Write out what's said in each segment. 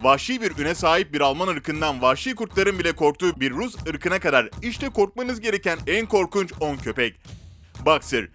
Vahşi bir üne sahip bir Alman ırkından vahşi kurtların bile korktuğu bir Rus ırkına kadar işte korkmanız gereken en korkunç 10 köpek. Boxer,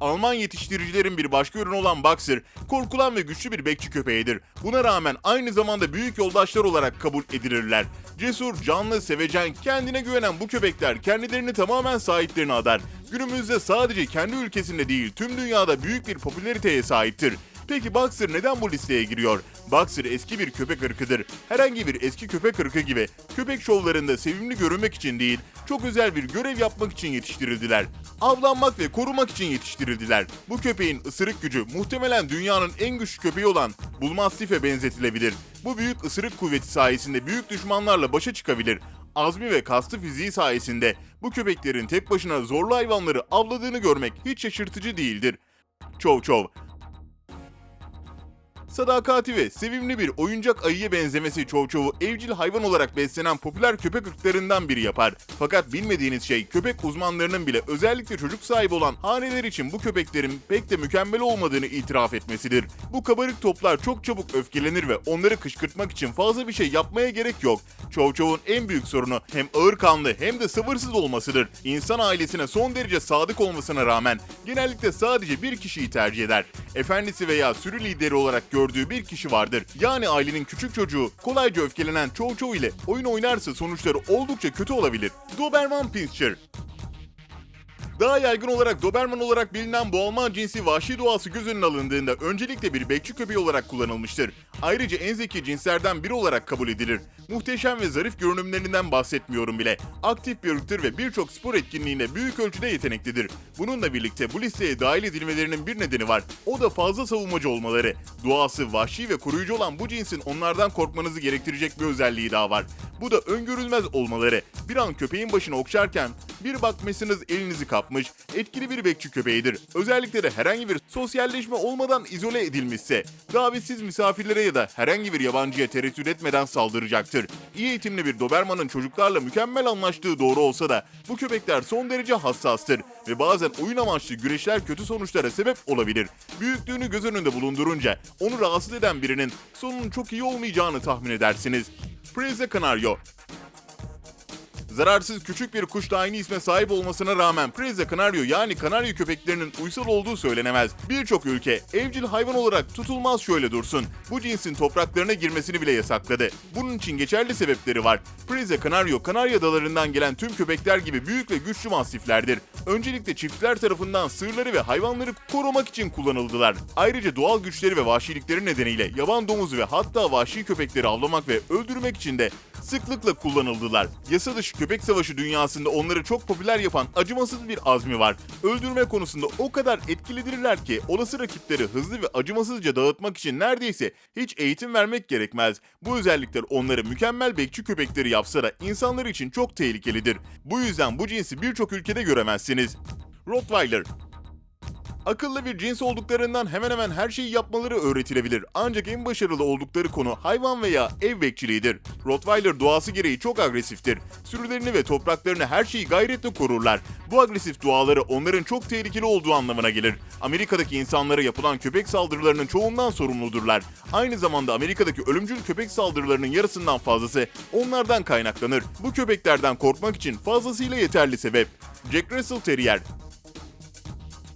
Alman yetiştiricilerin bir başka ürünü olan Boxer, korkulan ve güçlü bir bekçi köpeğidir. Buna rağmen aynı zamanda büyük yoldaşlar olarak kabul edilirler. Cesur, canlı, sevecen, kendine güvenen bu köpekler kendilerini tamamen sahiplerine adar. Günümüzde sadece kendi ülkesinde değil tüm dünyada büyük bir popülariteye sahiptir. Peki Boxer neden bu listeye giriyor? Boxer eski bir köpek ırkıdır. Herhangi bir eski köpek ırkı gibi köpek şovlarında sevimli görünmek için değil, çok özel bir görev yapmak için yetiştirildiler. Avlanmak ve korumak için yetiştirildiler. Bu köpeğin ısırık gücü muhtemelen dünyanın en güçlü köpeği olan Bull Mastiff'e benzetilebilir. Bu büyük ısırık kuvveti sayesinde büyük düşmanlarla başa çıkabilir. Azmi ve kaslı fiziği sayesinde bu köpeklerin tek başına zorlu hayvanları avladığını görmek hiç şaşırtıcı değildir. Çov çov. Sadakati ve sevimli bir oyuncak ayıya benzemesi Çov Çov'u evcil hayvan olarak beslenen popüler köpek ırklarından biri yapar. Fakat bilmediğiniz şey köpek uzmanlarının bile özellikle çocuk sahibi olan haneler için bu köpeklerin pek de mükemmel olmadığını itiraf etmesidir. Bu kabarık toplar çok çabuk öfkelenir ve onları kışkırtmak için fazla bir şey yapmaya gerek yok. Çov Çov'un en büyük sorunu hem ağır kanlı hem de sabırsız olmasıdır. İnsan ailesine son derece sadık olmasına rağmen genellikle sadece bir kişiyi tercih eder. Efendisi veya sürü lideri olarak gördüğü bir kişi vardır. Yani ailenin küçük çocuğu kolayca öfkelenen Çow Chow ile oyun oynarsa sonuçları oldukça kötü olabilir. Doberman Pinscher daha yaygın olarak Doberman olarak bilinen bu Alman cinsi vahşi doğası göz önüne alındığında öncelikle bir bekçi köpeği olarak kullanılmıştır. Ayrıca en zeki cinslerden biri olarak kabul edilir. Muhteşem ve zarif görünümlerinden bahsetmiyorum bile. Aktif bir ırktır ve birçok spor etkinliğinde büyük ölçüde yeteneklidir. Bununla birlikte bu listeye dahil edilmelerinin bir nedeni var. O da fazla savunmacı olmaları. Doğası vahşi ve koruyucu olan bu cinsin onlardan korkmanızı gerektirecek bir özelliği daha var. Bu da öngörülmez olmaları. Bir an köpeğin başını okşarken bir bakmışsınız elinizi kapmış, etkili bir bekçi köpeğidir. Özellikle de herhangi bir sosyalleşme olmadan izole edilmişse, davetsiz misafirlere ya da herhangi bir yabancıya tereddüt etmeden saldıracaktır. İyi eğitimli bir Doberman'ın çocuklarla mükemmel anlaştığı doğru olsa da bu köpekler son derece hassastır ve bazen oyun amaçlı güreşler kötü sonuçlara sebep olabilir. Büyüklüğünü göz önünde bulundurunca onu rahatsız eden birinin sonunun çok iyi olmayacağını tahmin edersiniz. Preze Canario Zararsız küçük bir kuş da aynı isme sahip olmasına rağmen Preze Canario yani Kanarya köpeklerinin uysal olduğu söylenemez. Birçok ülke evcil hayvan olarak tutulmaz şöyle dursun. Bu cinsin topraklarına girmesini bile yasakladı. Bunun için geçerli sebepleri var. Preze Canario, Kanarya adalarından gelen tüm köpekler gibi büyük ve güçlü mastiflerdir. Öncelikle çiftçiler tarafından sığırları ve hayvanları korumak için kullanıldılar. Ayrıca doğal güçleri ve vahşilikleri nedeniyle yaban domuzu ve hatta vahşi köpekleri avlamak ve öldürmek için de sıklıkla kullanıldılar. Yasa dışı köpek savaşı dünyasında onları çok popüler yapan acımasız bir azmi var. Öldürme konusunda o kadar etkilidirler ki olası rakipleri hızlı ve acımasızca dağıtmak için neredeyse hiç eğitim vermek gerekmez. Bu özellikler onları mükemmel bekçi köpekleri yapsa da insanlar için çok tehlikelidir. Bu yüzden bu cinsi birçok ülkede göremezsiniz. Rottweiler Akıllı bir cins olduklarından hemen hemen her şeyi yapmaları öğretilebilir. Ancak en başarılı oldukları konu hayvan veya ev bekçiliğidir. Rottweiler doğası gereği çok agresiftir. Sürülerini ve topraklarını her şeyi gayretle korurlar. Bu agresif doğaları onların çok tehlikeli olduğu anlamına gelir. Amerika'daki insanlara yapılan köpek saldırılarının çoğundan sorumludurlar. Aynı zamanda Amerika'daki ölümcül köpek saldırılarının yarısından fazlası onlardan kaynaklanır. Bu köpeklerden korkmak için fazlasıyla yeterli sebep. Jack Russell Terrier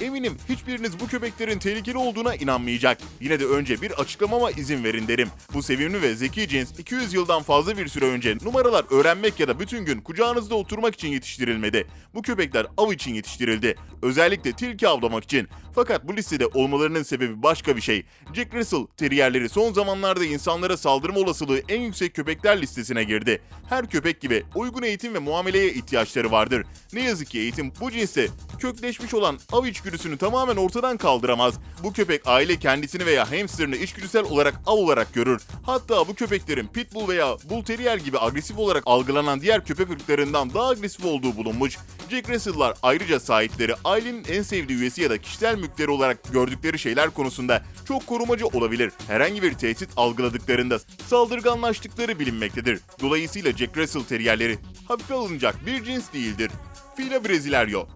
Eminim hiçbiriniz bu köpeklerin tehlikeli olduğuna inanmayacak. Yine de önce bir açıklamama izin verin derim. Bu sevimli ve zeki cins 200 yıldan fazla bir süre önce numaralar öğrenmek ya da bütün gün kucağınızda oturmak için yetiştirilmedi. Bu köpekler av için yetiştirildi. Özellikle tilki avlamak için. Fakat bu listede olmalarının sebebi başka bir şey. Jack Russell teriyerleri son zamanlarda insanlara saldırma olasılığı en yüksek köpekler listesine girdi. Her köpek gibi uygun eğitim ve muameleye ihtiyaçları vardır. Ne yazık ki eğitim bu cinse kökleşmiş olan av içgüdüsünü tamamen ortadan kaldıramaz. Bu köpek aile kendisini veya hamsterını içgüdüsel olarak av olarak görür. Hatta bu köpeklerin pitbull veya bull terrier gibi agresif olarak algılanan diğer köpek ırklarından daha agresif olduğu bulunmuş. Jack Russell'lar ayrıca sahipleri ailenin en sevdiği üyesi ya da kişisel mülkleri olarak gördükleri şeyler konusunda çok korumacı olabilir. Herhangi bir tehdit algıladıklarında saldırganlaştıkları bilinmektedir. Dolayısıyla Jack Russell Terrierleri hafife alınacak bir cins değildir. Fila Brasilerio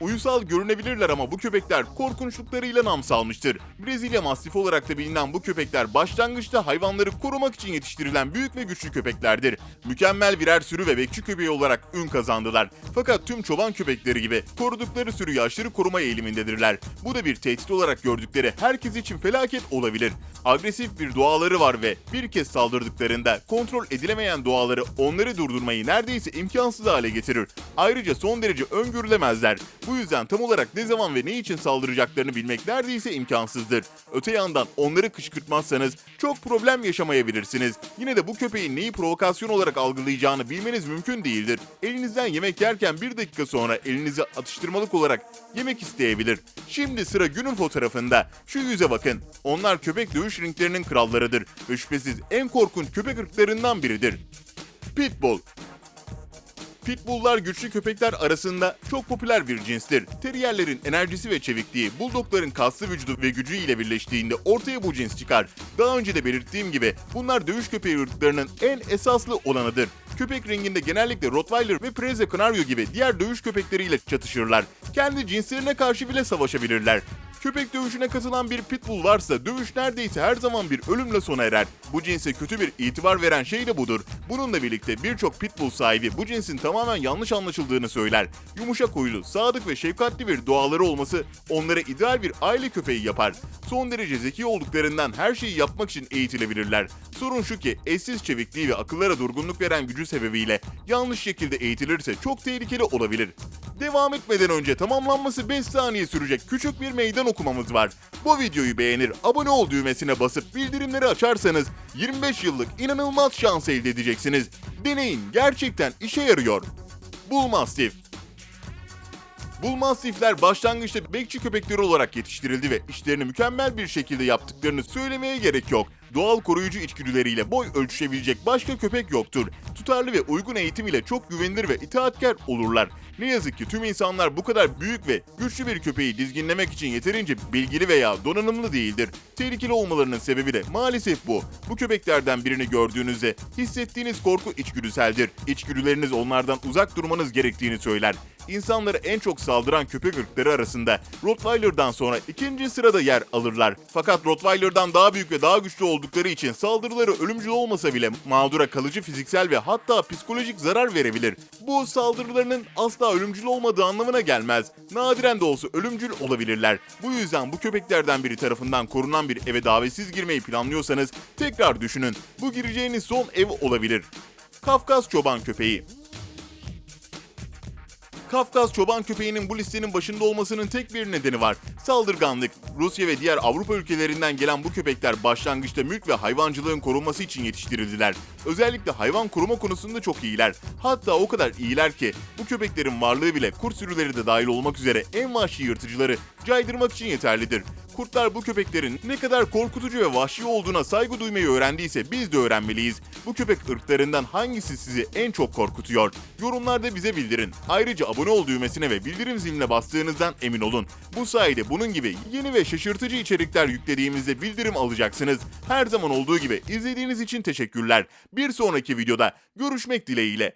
Uysal görünebilirler ama bu köpekler korkunçluklarıyla nam salmıştır. Brezilya Mastifi olarak da bilinen bu köpekler başlangıçta hayvanları korumak için yetiştirilen büyük ve güçlü köpeklerdir. Mükemmel birer sürü ve bekçi köpeği olarak ün kazandılar. Fakat tüm çoban köpekleri gibi korudukları sürü yaşları koruma eğilimindedirler. Bu da bir tehdit olarak gördükleri herkes için felaket olabilir. Agresif bir doğaları var ve bir kez saldırdıklarında kontrol edilemeyen doğaları onları durdurmayı neredeyse imkansız hale getirir. Ayrıca son derece öngörülemezler. Bu yüzden tam olarak ne zaman ve ne için saldıracaklarını bilmek neredeyse imkansızdır. Öte yandan onları kışkırtmazsanız çok problem yaşamayabilirsiniz. Yine de bu köpeğin neyi provokasyon olarak algılayacağını bilmeniz mümkün değildir. Elinizden yemek yerken bir dakika sonra elinizi atıştırmalık olarak yemek isteyebilir. Şimdi sıra günün fotoğrafında. Şu yüze bakın. Onlar köpek dövüş ringlerinin krallarıdır ve şüphesiz en korkunç köpek ırklarından biridir. Pitbull Pitbulllar güçlü köpekler arasında çok popüler bir cinstir. Terrierlerin enerjisi ve çevikliği, bulldogların kaslı vücudu ve gücü ile birleştiğinde ortaya bu cins çıkar. Daha önce de belirttiğim gibi bunlar dövüş köpeği ırklarının en esaslı olanıdır. Köpek ringinde genellikle Rottweiler ve Preze Canario gibi diğer dövüş köpekleriyle çatışırlar. Kendi cinslerine karşı bile savaşabilirler. Köpek dövüşüne katılan bir pitbull varsa dövüş neredeyse her zaman bir ölümle sona erer. Bu cinse kötü bir itibar veren şey de budur. Bununla birlikte birçok pitbull sahibi bu cinsin tamamen yanlış anlaşıldığını söyler. Yumuşak huylu, sadık ve şefkatli bir doğaları olması onları ideal bir aile köpeği yapar. Son derece zeki olduklarından her şeyi yapmak için eğitilebilirler. Sorun şu ki eşsiz çevikliği ve akıllara durgunluk veren gücü sebebiyle yanlış şekilde eğitilirse çok tehlikeli olabilir. Devam etmeden önce tamamlanması 5 saniye sürecek küçük bir meydan okumamız var. Bu videoyu beğenir, abone ol düğmesine basıp bildirimleri açarsanız 25 yıllık inanılmaz şans elde edeceksiniz. Deneyin, gerçekten işe yarıyor. Bull Mastiff Bull Mastiff'ler başlangıçta bekçi köpekleri olarak yetiştirildi ve işlerini mükemmel bir şekilde yaptıklarını söylemeye gerek yok. Doğal koruyucu içgüdüleriyle boy ölçüşebilecek başka köpek yoktur. Tutarlı ve uygun eğitim ile çok güvenilir ve itaatkar olurlar. Ne yazık ki tüm insanlar bu kadar büyük ve güçlü bir köpeği dizginlemek için yeterince bilgili veya donanımlı değildir. Tehlikeli olmalarının sebebi de maalesef bu. Bu köpeklerden birini gördüğünüzde hissettiğiniz korku içgüdüseldir. İçgüdüleriniz onlardan uzak durmanız gerektiğini söyler. İnsanları en çok saldıran köpek ırkları arasında Rottweiler'dan sonra ikinci sırada yer alırlar. Fakat Rottweiler'dan daha büyük ve daha güçlü oldukları için saldırıları ölümcül olmasa bile mağdura kalıcı fiziksel ve hatta psikolojik zarar verebilir. Bu saldırılarının asla ölümcül olmadığı anlamına gelmez. Nadiren de olsa ölümcül olabilirler. Bu yüzden bu köpeklerden biri tarafından korunan bir eve davetsiz girmeyi planlıyorsanız tekrar düşünün. Bu gireceğiniz son ev olabilir. Kafkas çoban köpeği Kafkas çoban köpeğinin bu listenin başında olmasının tek bir nedeni var. Saldırganlık. Rusya ve diğer Avrupa ülkelerinden gelen bu köpekler başlangıçta mülk ve hayvancılığın korunması için yetiştirildiler. Özellikle hayvan koruma konusunda çok iyiler. Hatta o kadar iyiler ki bu köpeklerin varlığı bile kurt sürüleri de dahil olmak üzere en vahşi yırtıcıları caydırmak için yeterlidir. Kurtlar bu köpeklerin ne kadar korkutucu ve vahşi olduğuna saygı duymayı öğrendiyse biz de öğrenmeliyiz. Bu köpek ırklarından hangisi sizi en çok korkutuyor? Yorumlarda bize bildirin. Ayrıca abone ol düğmesine ve bildirim ziline bastığınızdan emin olun. Bu sayede bunun gibi yeni ve şaşırtıcı içerikler yüklediğimizde bildirim alacaksınız. Her zaman olduğu gibi izlediğiniz için teşekkürler. Bir sonraki videoda görüşmek dileğiyle.